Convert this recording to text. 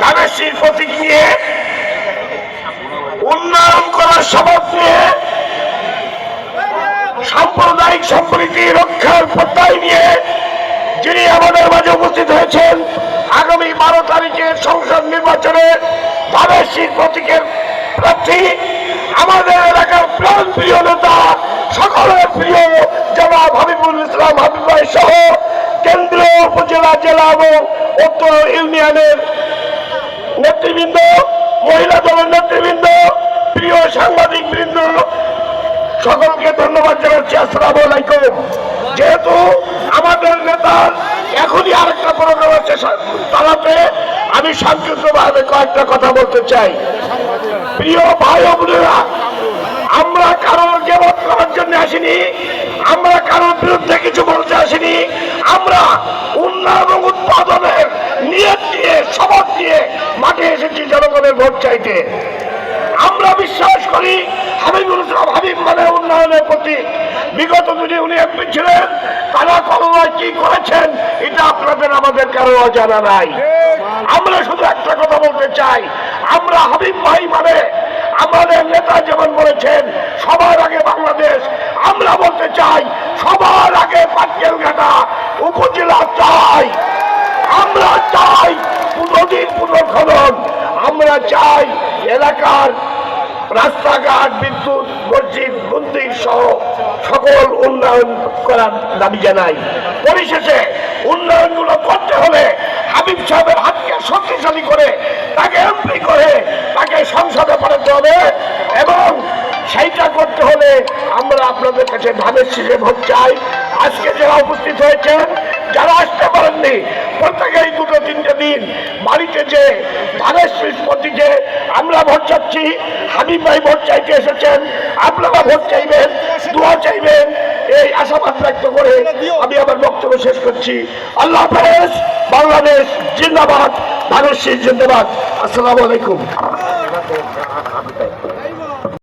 ধানেশ্বরীর প্রতীক নিয়ে উন্নয়ন করার শপথ সাম্প্রদায়িক সম্প্রীতি রক্ষার প্রত্যয় নিয়ে যিনি আমাদের মাঝে উপস্থিত হয়েছেন, আগামী বারো তারিখের সংসদ নির্বাচনে ধানেশ্বরীর প্রতীকের প্রার্থী, আমাদের এলাকার প্রাণ প্রিয় নেতা, সকলের প্রিয় জনাব হাবিবুল ইসলাম হাবিব সহ কেন্দ্রীয় উপজেলা জেলা এবং উত্তর ইউনিয়নের সকলকে ধন্যবাদ জানাচ্ছি, আসসালাম আলাইকুম। যেহেতু আমাদের নেতার এখনই আরেকটা প্রোগ্রাম আছে তালাতে আমি সংক্ষিপ্তভাবে কয়েকটা কথা বলতে চাই। প্রিয় ভাই বোনেরা, আমরা কারোর গেবত করার জন্য আসিনি, আমরা কারোর বিরুদ্ধে কিছু বলতে আসিনি, আমরা উন্নয়ন এবং উৎপাদনের নিয়ত নিয়ে, শপথ নিয়ে মাঠে এসেছি জনগণের ভোট চাইতে। আমরা বিশ্বাস করি হাবিবুল ইসলাম হাবিব মানে উন্নয়নের প্রতি বিগত দিনে তারা করোনায় কি এটা আপনাদের, আমাদের কারও জানা নাই। আমরা শুধু একটা কথা বলতে চাই, আমরা হাবিব ভাই মানে আমাদের নেতা যেমন বলেছেন, সবার আগে বাংলাদেশ। আমরা বলতে চাই, সবার আগে পাটকেল ঘাটা উপজেলা চাই। আমরা চাই নদীর পুনর্খনন। আমরা চাই এলাকার রাস্তাঘাট, বিদ্যুৎ, মসজিদ, মন্দির সহ সকল উন্নয়ন করার দাবি জানাই। পরিশেষে উন্নয়নগুলো করতে হলে হাবিব সাহেবের হাতকে শক্তিশালী করে তাকে এমপি করে তাকে সংসদে পাঠাতে হবে এবং সেইটা করতে হলে আমরা আপনাদের কাছে ধানের শীষে ভোট চাই। আজকে যারা উপস্থিত হয়েছেন, যারা আসতে পারেননি, প্রত্যেকেই দুটো তিনটে দিন বাড়িতে যে ধানের শীষ প্রতীকে আমরা ভোট চাচ্ছি হাবিব ভাই ভোট চাইতে এসেছেন, আপনারা ভোট চাইবেন, দোয়া চাইবেন, এই আশাবাদ ব্যক্ত করে আমি আমার বক্তব্য শেষ করছি। আল্লাহ হাফেজ, বাংলাদেশ জিন্দাবাদ, ভারত সিং জিন্দাবাদ। আসসালামু আলাইকুম।